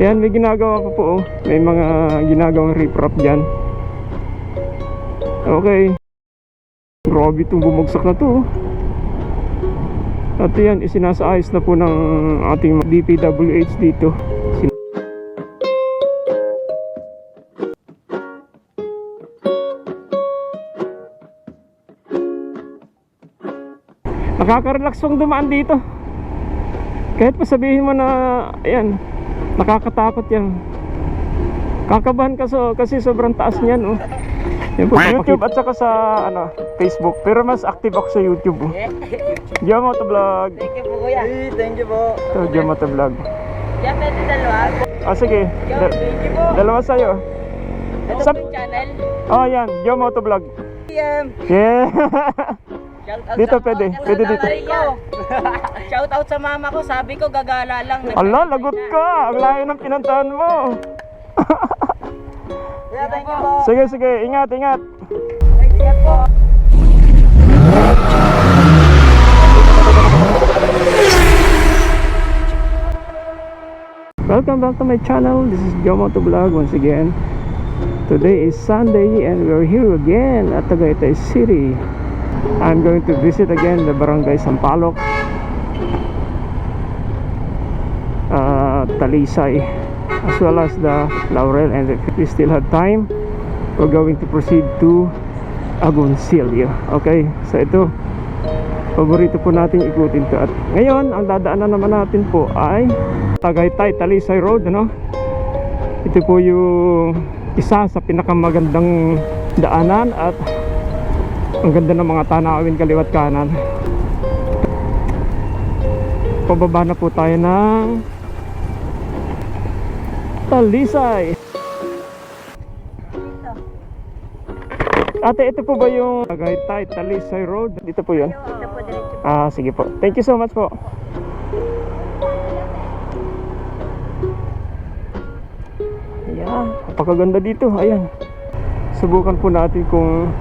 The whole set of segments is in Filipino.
Ayan, may ginagawa pa po oh. May mga ginagawang riprap dyan. Okay. Grabe itong bumagsak na to oh. At yan, isinasaayos na po ng ating DPWH dito. Nakaka-relax pong dumaan dito. Kahit pa sabihin mo na, ayan, nakakatakot yan. Kakabahan ka so, kasi sobrang taas niyan, oh. Yan po, sa YouTube at saka sa ano, Facebook. Pero mas active ako sa YouTube. Oh. Diyan to vlog. Thank you po kuya. Hey, thank you po. Ito, diyan to vlog. Yan pwede dalawa. Ah, sige. Yo, thank you po. dalawa sa'yo. Ito Sa- po yung channel. Oh, yan. Diyan to vlog. PM. Yeah. Dito pwede, pwede dito. Shout out sa mama ko. Sabi ko gagala lang. Ala, lagot ka. Ang layo ng pinantahan mo. Sige, sige. Ingat, ingat. Ingat po. Welcome back to my channel. This is Jomo to Vlog once again. Today is Sunday and we're here again at Tagaytay City. I'm going to visit again the Barangay Sampaloc. Uh, Talisay as well as the Laurel and if we still have time we're going to proceed to Agoncillo. Okay, so ito paborito po natin ikutin to at ngayon ang dadaanan naman natin po ay Tagaytay Talisay Road ano ito po yung isa sa pinakamagandang daanan at ang ganda ng mga tanawin kaliwat kanan pababa na po tayo ng Talisay Ate, ito po ba yung Tagaytay Talisay Road? Dito po yun? Ito po diretso. Ah, sige po. Thank you so much po. Ayan, napakaganda dito. Ayan. Subukan po natin kung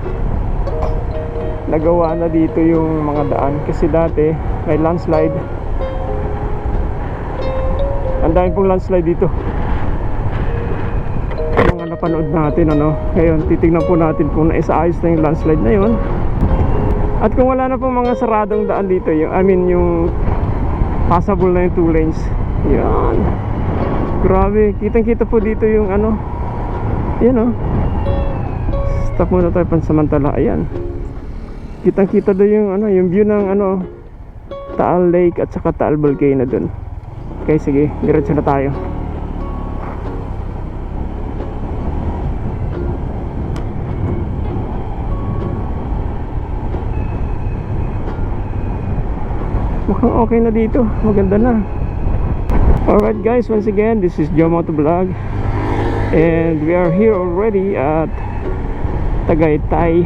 nagawa na dito yung mga daan. Kasi dati, may landslide. Ang dami pong landslide dito. Mga napanood natin, ano. Ngayon, titignan po natin kung naisaayos na yung landslide na yun. At kung wala na pong mga saradong daan dito, yung, I mean yung passable na yung two lanes. Yan. Grabe, kitang kita po dito yung ano. Yan oh. Stop muna tayo pansamantala. Ayan. Kitang kita doon yung ano, yung view ng ano Taal Lake at saka Taal Volcano doon. Okay, sige. Diretso na tayo. Mukhang okay na dito. Maganda na. Alright guys, once again, this is Joe Moto Vlog. And we are here already at Tagaytay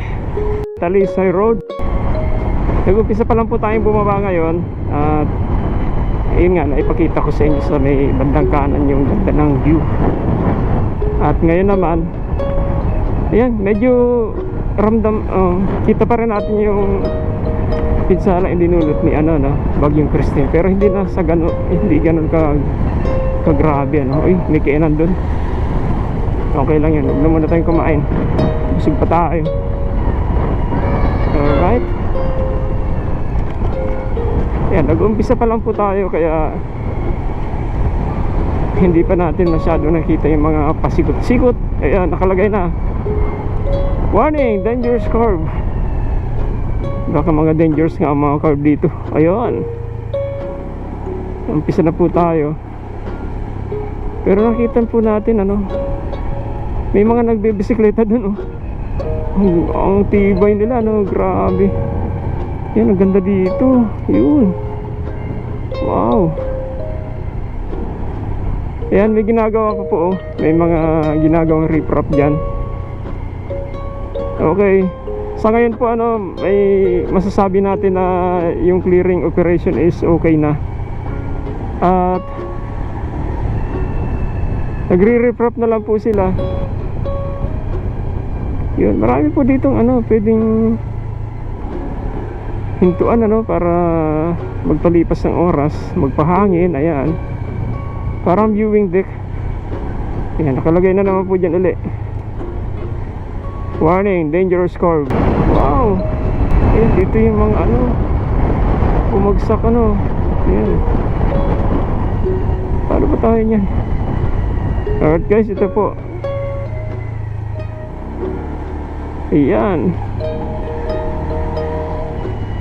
Talisay Road. Nag-umpisa pa lang po tayong bumaba ngayon. At ayun nga, naipakita ko sa inyo sa may bandang kanan yung ganda ng view. At ngayon naman, ayan, medyo ramdam, uh, kita pa rin natin yung pinsala yung dinulot ni ano no bagyong Christine. Pero hindi na sa gano hindi ganun ka kagrabe ano. Uy may kainan dun. Okay lang yun huwag na muna tayong kumain. Busog pa tayo. Alright yan nag-umpisa pa lang po tayo kaya hindi pa natin masyado nakita yung mga pasikot-sikot. Kaya nakalagay na. Warning dangerous curve. Baka mga dangers nga mga curve dito. Ayun umpisa na po tayo. Pero nakita po natin ano may mga nagbibisikleta dun oh. Ang, ang tibay nila no grabe. Yan ang ganda dito. Yun wow. Yan may ginagawa pa po oh. May mga ginagawang riprap dyan. Okay. Sa ngayon po ano may masasabi natin na yung clearing operation is okay na. At nagre-reprop na lang po sila. Yun marami po ditong ano pwedeng hintuan ano para magpalipas ng oras magpahangin ayan parang viewing deck Ayan, nakalagay na naman po dyan uli. Warning, dangerous curve. Wow! Ayan, dito yung mga ano, bumagsak ano. Ayan. Paano ba tayo niyan? Alright guys, ito po. Ayan.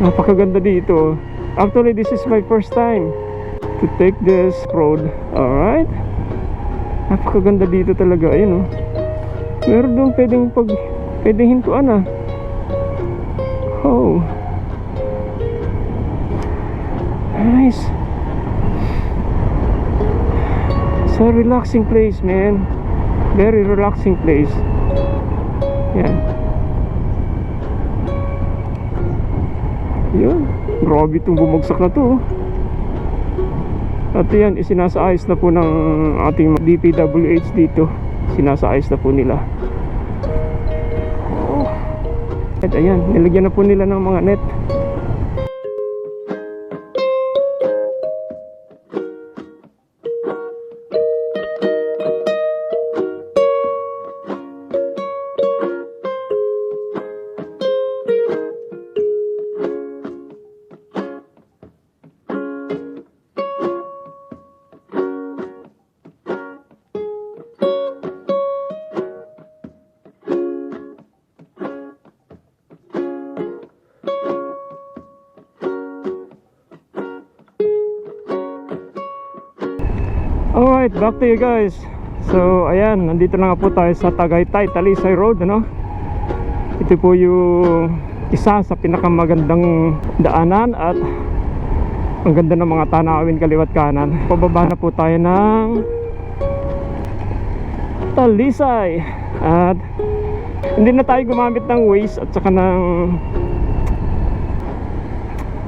Napakaganda dito. Actually, this is my first time to take this road. Alright. Napakaganda dito talaga. Ayun oh. Meron doon pwedeng pag... Pwedeng hintuan ah. Oh. Nice. So relaxing place, man. Very relaxing place. Yan. Yan. Grabe itong bumagsak na to. oh. At yan, isinasaayos na po ng ating DPWH dito. Sinasaayos na po nila. Oh. At ayan, nilagyan na po nila ng mga net. Back to you guys. So, ayan, nandito na nga po tayo sa Tagaytay, Talisay Road, ano? Ito po yung isa sa pinakamagandang daanan at ang ganda ng mga tanawin kaliwat kanan. Pababa na po tayo ng Talisay. At hindi na tayo gumamit ng Waze at saka ng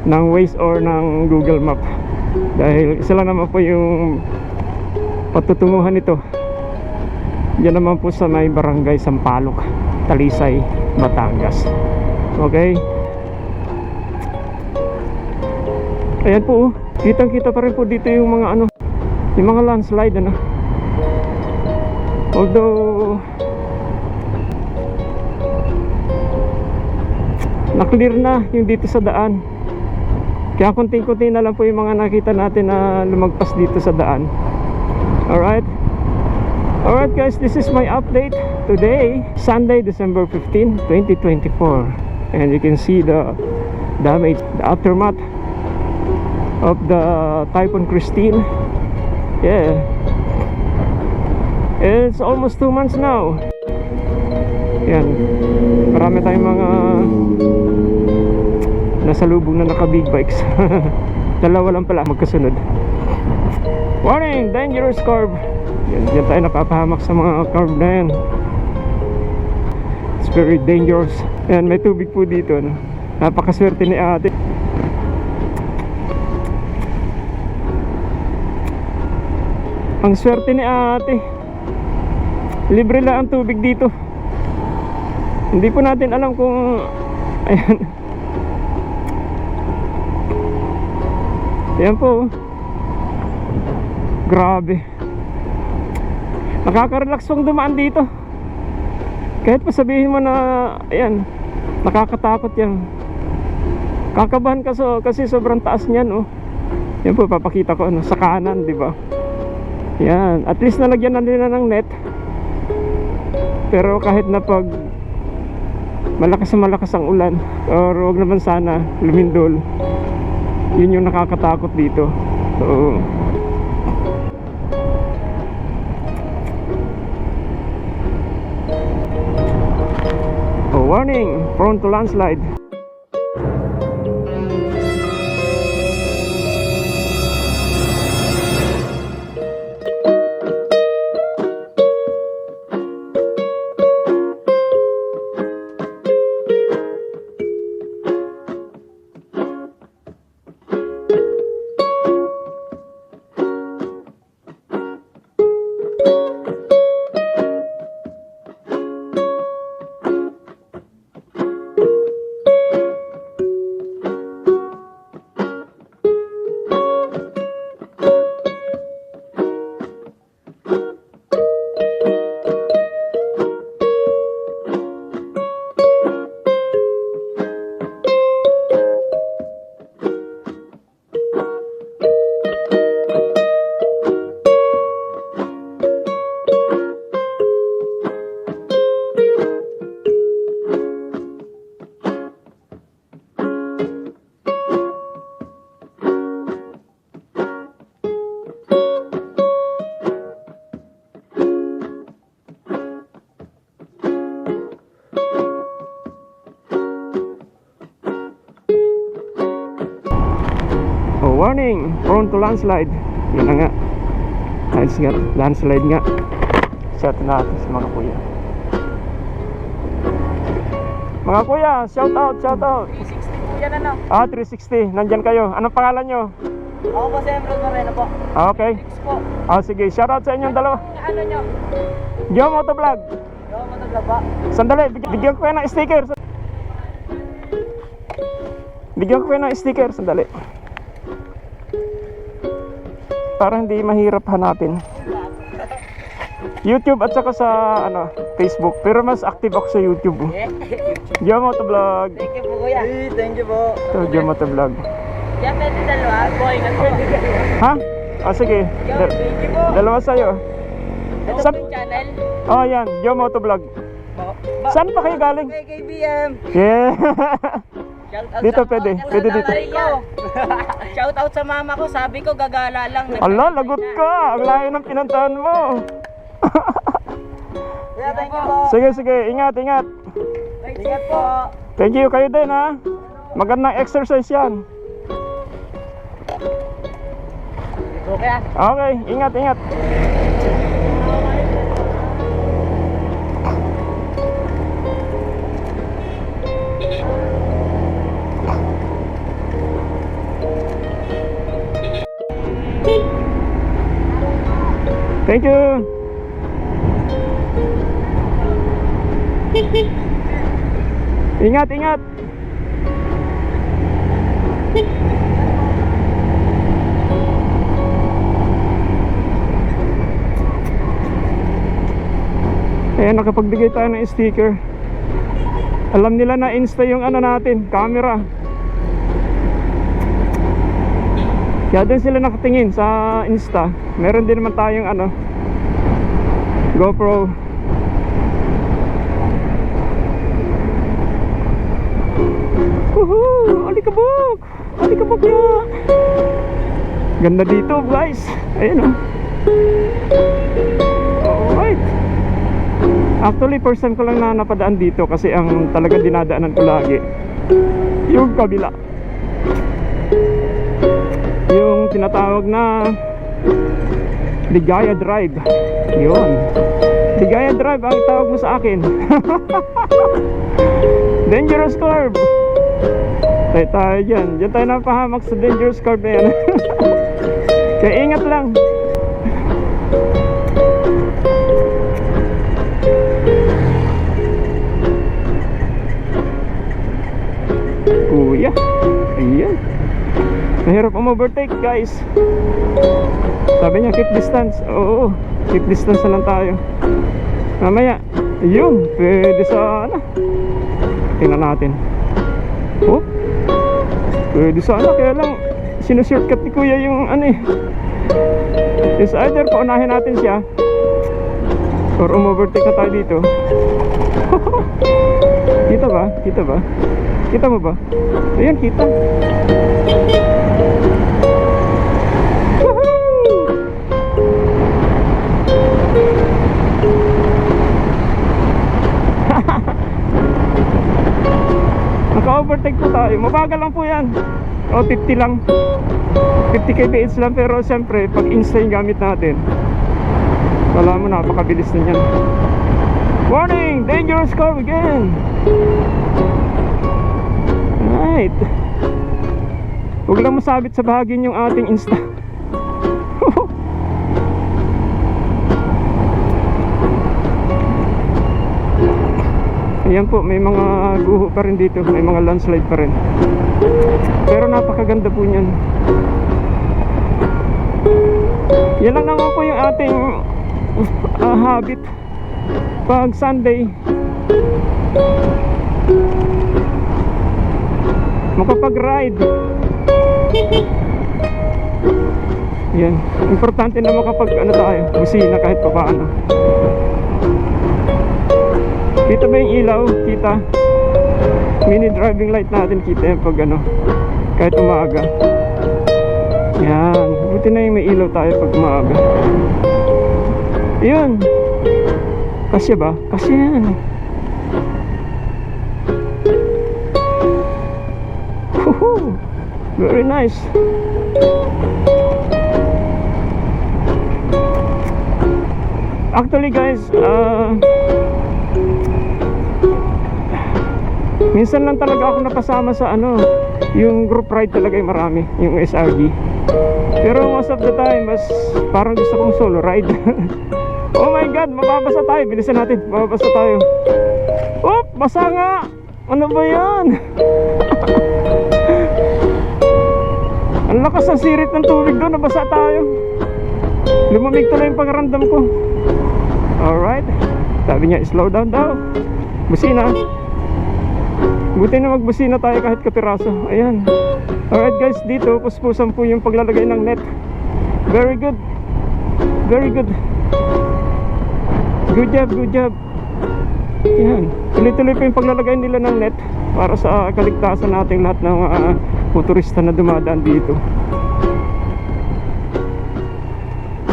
ng Waze or ng Google Map. Dahil lang naman po yung patutunguhan nito Diyan naman po sa may barangay Sampaloc Talisay, Batangas. Okay? Ayan po oh. Kitang kita pa rin po dito yung mga ano Yung mga landslide ano? Although Na-clear na yung dito sa daan. Kaya kunti-kunti na lang po yung mga nakita natin na lumagpas dito sa daan Alright. Alright guys, this is my update today, Sunday, December 15, 2024. And you can see the damage, the aftermath of the Typhoon Christine. Yeah. It's almost two months now. Yan. Marami tayong mga nasa lubong na naka big bikes. Dalawa lang pala magkasunod. Warning! Dangerous curve! Yan, yan tayo napapahamak sa mga curve na yan. It's very dangerous. Yan, may tubig po dito. No? Napakaswerte ni ate. Ang swerte ni ate. Libre lang ang tubig dito. Hindi po natin alam kung... Ayan. Ayan po. Grabe. Nakaka-relax pong dumaan dito. Kahit pa sabihin mo na, ayan, nakakatakot yan. Kakabahan ka so, kasi sobrang taas niyan, oh. Yan po, papakita ko, ano, sa kanan, di ba? Yan, at least nalagyan na nila ng net. Pero kahit na pag malakas na malakas ang ulan, or wag naman sana, lumindol, yun yung nakakatakot dito. So, Prone to landslide. Landslide. Yun na nga. Ayos nga. Landslide nga. Shout natin sa mga kuya. Mga kuya, shout out, shout out. 360 po yan ano. Ah, 360. Nandyan kayo. Anong pangalan nyo? Ako po si Emerald Moreno po. Ah, okay. Ah, sige. Shout out sa inyong dalawa. Ano nyo? Yo Motovlog. Yo, mataglaba. Sandali, big- bigyan ko kayo ng sticker. Bigyan ko kayo ng sticker. Sandali. Para hindi mahirap hanapin. YouTube at saka sa ano, Facebook. Pero mas active ako sa YouTube. oh. Eh, Yo Motovlog. Thank you po kuya. thank you po. Ito, Yo Motovlog. Yan pwede dalawa. Boy, nga po. Ha? Ah, sige. Yo, thank you po. dalawa sa'yo. Ito yung channel. Oh, yan. Yo Motovlog. Ba- ba- Saan pa kayo galing? Kay KBM. Yeah. Dito pwede, pwede dito. Shout out sa mama ko. Sabi ko gagala lang. Ala, lagot ka. Ang layo ng pinuntahan mo. Sige, sige. Ingat, ingat. Ingat po. Thank you kayo din ha. Magandang exercise yan. Okay. Okay, ingat, ingat. Thank you. Ingat, ingat. Ayan, nakapagbigay tayo ng sticker. Alam nila na insta yung ano natin, camera. Kaya din sila nakatingin sa insta. Meron din naman tayong ano, GoPro. Woohoo! Alikabok! Alikabok ya! Ganda dito guys. Ayun oh. Alright. Actually, first time ko lang na napadaan dito kasi ang talaga dinadaanan ko lagi yung kabila. Yung tinatawag na Ligaya Drive. Yun. Ligaya Drive ang tawag mo sa akin. dangerous curve. Tayo tayo dyan. Dyan tayo napahamak sa dangerous curve na yan. Kaya ingat lang. Mahirap ang overtake guys. Sabi niya keep distance. Oo. Keep distance na lang tayo. Mamaya. Ayun. Pwede sa ano. Tingnan natin. Oh. Pwede sana kaya lang sinushortcut ni kuya yung ano eh. Is either paunahin natin siya or umovertake na tayo dito. kita ba? Kita ba? Kita mo ba? Ayan, kita. Naka-overtake po tayo. Mabagal lang po yan. O, 50 lang. 50 kbh lang. Pero siyempre, pag insta yung gamit natin, wala mo, napakabilis na yan. Warning! Dangerous curve again! Right. Huwag lang masabit sa bahagin yung ating insta. Ayan po, may mga guho pa rin dito, may mga landslide pa rin. Pero napakaganda po niyan. Yan lang naman po yung ating ah, habit pag Sunday. Makapag-ride. Yan. Importante na makapag ano tayo, busina kahit pa paano. Kita ba yung ilaw? Kita. Mini driving light natin kita yan pag ano, kahit umaga. Yan. Buti na yung may ilaw tayo pag umaga. Yun. Kasya ba? Kasya yan. Woohoo! Very nice. Actually guys, uh, minsan lang talaga ako napasama sa ano, yung group ride talaga yung marami, yung SRG. Pero most of the time, mas parang gusto kong solo ride. oh my god, mababasa tayo. Bilisan natin, mababasa tayo. Oh, basa nga! Ano ba yan? Ang lakas ng sirit ng tubig doon, nabasa tayo. Lumamig tuloy yung pangaramdam ko. Alright. Sabi niya, slow down daw. Busina. Buti na magbusina tayo kahit kapiraso. Ayan. Alright guys, dito puspusan po yung paglalagay ng net. Very good. Very good. Good job, good job. Yan. Tuloy-tuloy pa yung paglalagay nila ng net para sa kaligtasan nating lahat ng mga motorista na dumadaan dito.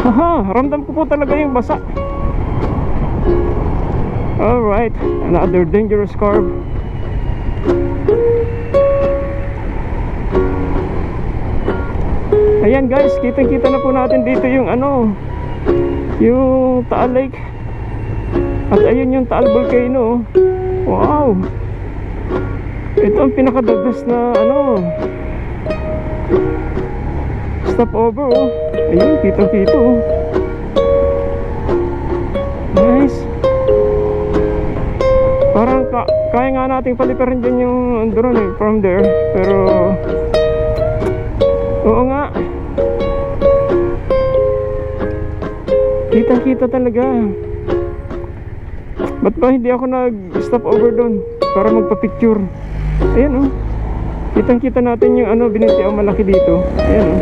Haha, ramdam ko po talaga yung basa. Alright, another dangerous curve. Ayan guys, kitang-kita na po natin dito yung ano, yung Taal Lake. At ayun yung Taal Volcano. Wow! Ito ang pinaka-the best na ano, stopover oh. Ayun, kitang-kita oh. Nice. Parang ka kaya nga nating paliparin dyan yung drone eh, from there. Pero, oo nga. Kitang-kita talaga. Ba't ba hindi ako nag-stop over doon para magpa-picture? Ayan oh. Kitang-kita natin yung ano, ang malaki dito. Ayan oh.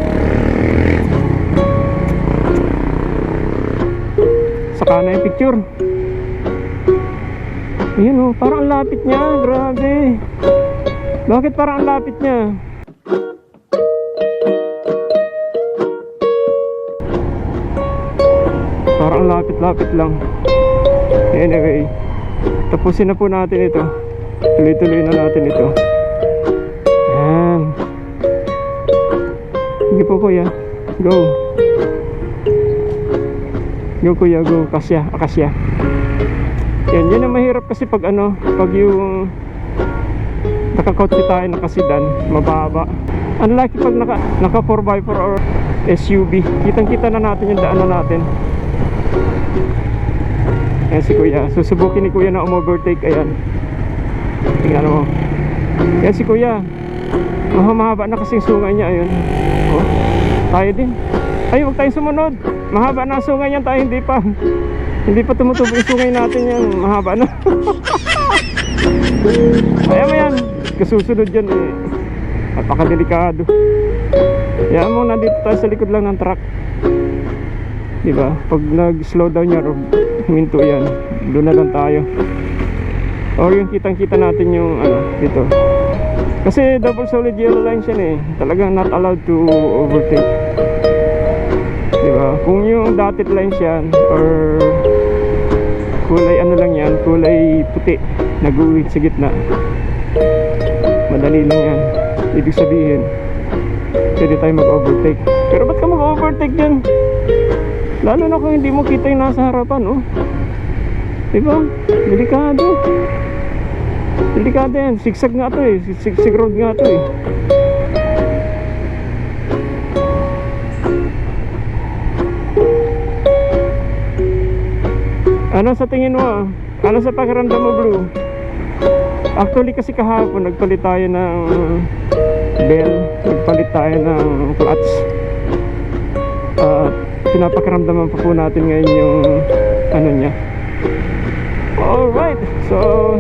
Saka na yung picture. Ayan oh, parang ang lapit niya. Grabe. Bakit parang ang lapit niya? Parang lapit-lapit lang. Anyway, tapusin na po natin ito. Tuloy-tuloy na natin ito. Yan. Sige po kuya. Go. Go kuya, go. Kasya, akasya. Yan, yan ang mahirap kasi pag ano, pag yung nakakotse tayo nakasidan, mababa. Unlike pag naka, naka 4x4 or SUV, kitang-kita na natin yung daanan natin. Ayan si kuya. Susubukin ni kuya na umovertake. Ayan. Tingnan mo. Ayan si kuya. Oh, mahaba na kasing sungay niya. Ayun. Oh. Tayo din. Ay, huwag tayong sumunod. Mahaba na sungay niyan. Tayo hindi pa. Hindi pa tumutubo yung sungay natin yan. Mahaba na. Ayan mo yan. Kasusunod yan eh. Napakadelikado. Ayan mo, nandito tayo sa likod lang ng truck. Diba? Pag nag-slow down yan or huminto yan, doon na lang tayo. Or yung kitang-kita natin yung ano, dito. Kasi double solid yellow lines yan eh. Talagang not allowed to overtake. Diba? Kung yung dotted lines yan or kulay ano lang yan, kulay puti, nag-uwit sa gitna. Madali lang yan. Ibig sabihin, pwede tayo mag-overtake. Pero ba't ka mag-overtake dyan? Lalo na kung hindi mo kita yung nasa harapan, oh. Diba? Delikado. Delikado yan. Sigsag nga to eh. Sigsag road nga to eh. Ano sa tingin mo? Ano sa pakiramdam mo, Blue? Actually kasi kahapon nagpalit tayo ng bell, nagpalit tayo ng clutch. At pinapakiramdaman pa po natin ngayon yung ano niya. Alright, so?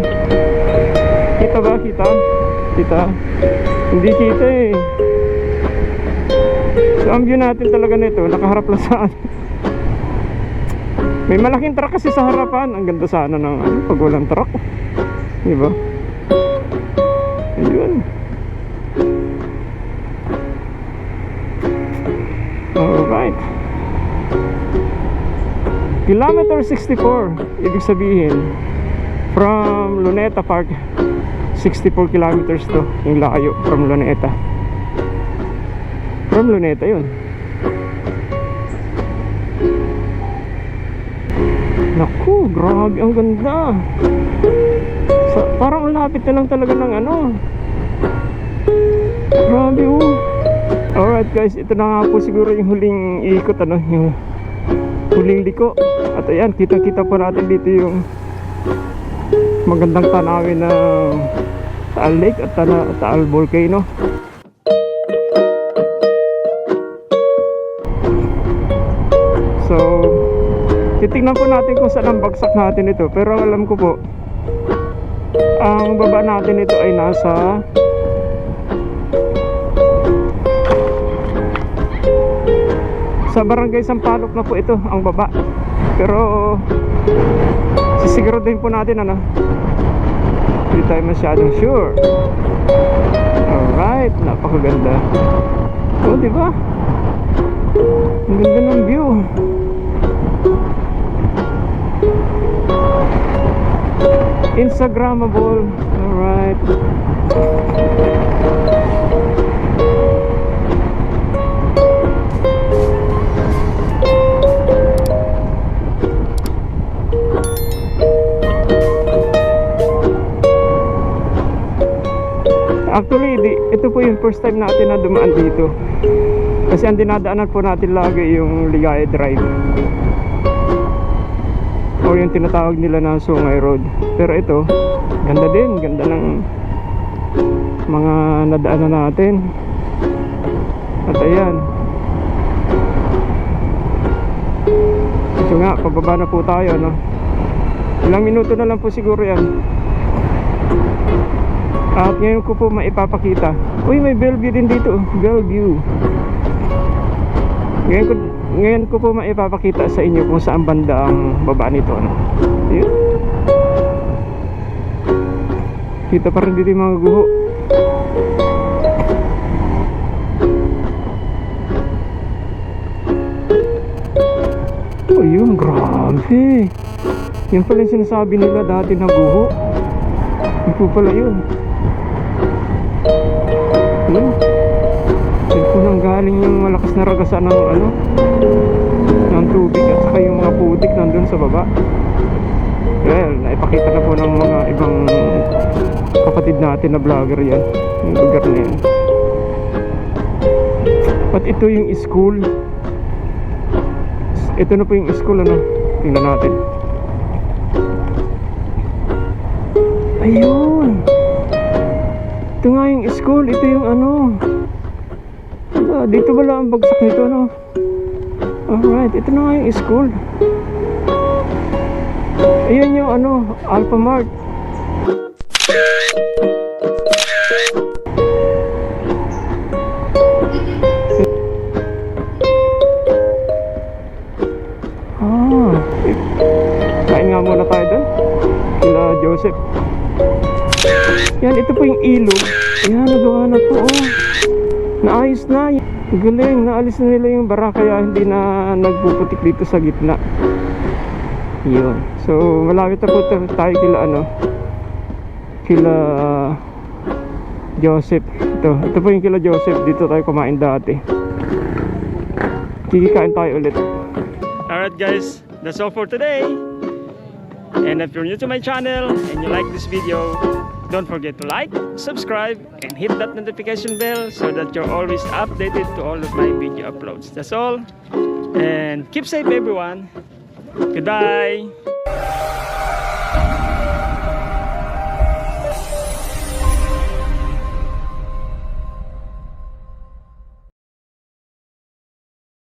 Kita? Hindi kita eh. So ang view natin talaga nito, nakaharap lang sa atin. May malaking truck kasi sa harapan. Ang ganda sana ng ano, pag walang truck. Di ba? Ayun. Alright. Kilometer 64. Ibig sabihin, from Luneta Park, 64 kilometers to yung layo from Luneta. From Luneta yun. Naku, grabe, ang ganda. Sa, parang ang lapit na lang talaga ng ano. Grabe oh. Alright guys, ito na nga po siguro yung huling ikot ano, yung huling liko. At ayan, kita-kita po natin dito yung magandang tanawin ng Taal Lake at Tana, Taal Volcano. So, titingnan po natin kung saan ang bagsak natin ito. Pero alam ko po, ang baba natin ito ay nasa sa barangay Sampaloc na po ito ang baba. Pero sisiguro din po natin ano. Hindi tayo masyadong sure. Alright, napakaganda. Oh, di ba? Ang ganda ng view. Instagrammable. Alright. Actually, di, ito po yung first time natin na dumaan dito. Kasi ang dinadaanan po natin lagi yung Ligaya Drive. O yung tinatawag nila na Sungay Road. Pero ito, ganda din. Ganda ng mga nadaanan natin. At ayan. Ito nga, pababa na po tayo, no? Ilang minuto na lang po siguro yan. At ngayon ko po maipapakita. Uy, may Bellevue din dito. Bellevue. Ngayon ko, ngayon ko po maipapakita sa inyo kung saan banda ang baba nito. Ano. Yun. Kita pa rin dito yung mga guho. Oh, yun. Grabe. Yan pala yung sinasabi nila dati na guho. Po pala yun. Galing yung malakas na ragasan ng ano ng tubig at saka yung mga putik nandun sa baba. Well, naipakita na po ng mga ibang kapatid natin na vlogger yan. Yung lugar na yan. At ito yung school. Ito na po yung school ano. Tingnan natin. Ayun. Ito nga yung school. Ito yung ano. Wala, dito wala ang bagsak nito, no? Alright, ito na nga yung school. Ayun yung ano, Alpha Mart. Ah, kain nga muna tayo doon. Kila Joseph. Yan, ito po yung ilog. Yan, nagawa na po. Oh. Naayos na. Galing, naalis na nila yung bara kaya hindi na nagpuputik dito sa gitna. Yun. So, malapit na po ta- tayo kila ano, kila Joseph. Ito, ito po yung kila Joseph. Dito tayo kumain dati. Kikikain tayo ulit. Alright guys, that's all for today. And if you're new to my channel and you like this video, don't forget to like, subscribe, and hit that notification bell so that you're always updated to all of my video uploads. That's all. And keep safe everyone. Goodbye.